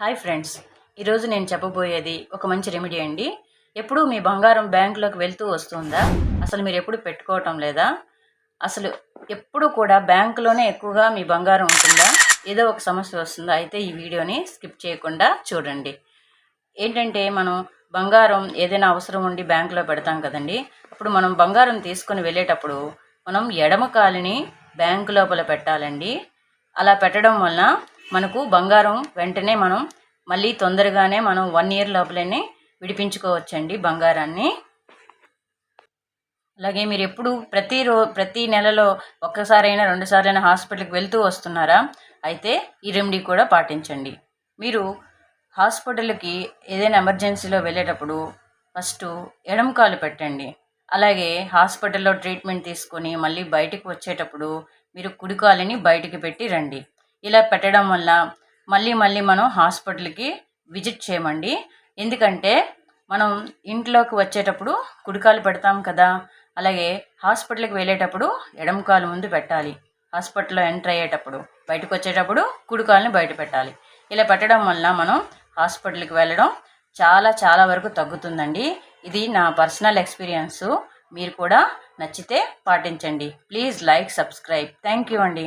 Hi friends. ఈరోజు నేను చెప్పబోయేది ఒక మంచి రెమెడీ అండి. ఎప్పుడు మీ బంగారం బ్యాంకులోకి వెళ్తూ వస్తుందా? అసలు మీరు ఎప్పుడు పెట్టుకోవటం లేదా? అసలు ఎప్పుడు కూడా బ్యాంకులోనే ఎక్కువగా మీ బంగారం ఉంటుందా? ఏదో ఒక సమస్య వస్తుందా? అయితే ఈ వీడియోని స్కిప్ చేయకుండా చూడండి. ఏంటంటే మనం బంగారం ఏదైనా అవసరం ఉండి బ్యాంకులో పెడతాం కదండి. అప్పుడు మనం బంగారం తీసుకొని వెళ్ళేటప్పుడు మనం ఎడమ కాలిని బ్యాంకు లోపల పెట్టాలండి. అలా పెట్టడం వలన మనకు బంగారం వెంటనే మనం మళ్ళీ తొందరగానే మనం వన్ ఇయర్ లోపలనే విడిపించుకోవచ్చండి బంగారాన్ని. అలాగే మీరు ఎప్పుడు ప్రతి రో ప్రతి నెలలో ఒక్కసారైనా రెండుసార్లైనా హాస్పిటల్కి వెళ్తూ వస్తున్నారా? అయితే ఈ రెమెడీ కూడా పాటించండి. మీరు హాస్పిటల్కి ఏదైనా ఎమర్జెన్సీలో వెళ్ళేటప్పుడు ఫస్ట్ ఎడమ కాలు పెట్టండి. అలాగే హాస్పిటల్లో ట్రీట్మెంట్ తీసుకొని మళ్ళీ బయటకు వచ్చేటప్పుడు మీరు కుడి కాలుని బయటికి పెట్టి రండి. ఇలా పెట్టడం వల్ల మళ్ళీ మళ్ళీ మనం హాస్పిటల్కి విజిట్ చేయమండి. ఎందుకంటే మనం ఇంట్లోకి వచ్చేటప్పుడు కుడికాలు పెడతాం కదా అలాగే హాస్పిటల్కి వెళ్ళేటప్పుడు ఎడమ కాలు ముందు పెట్టాలి. హాస్పిటల్లో ఎంటర్ అయ్యేటప్పుడు బయటకు వచ్చేటప్పుడు కుడికాలని బయట పెట్టాలి. ఇలా పెట్టడం వల్ల మనం హాస్పిటల్కి వెళ్ళడం చాలా చాలా వరకు తగ్గుతుందండి. ఇది నా పర్సనల్ ఎక్స్పీరియన్స్. మీరు కూడా నచ్చితే పాటించండి. Please like subscribe. Thank you అండి.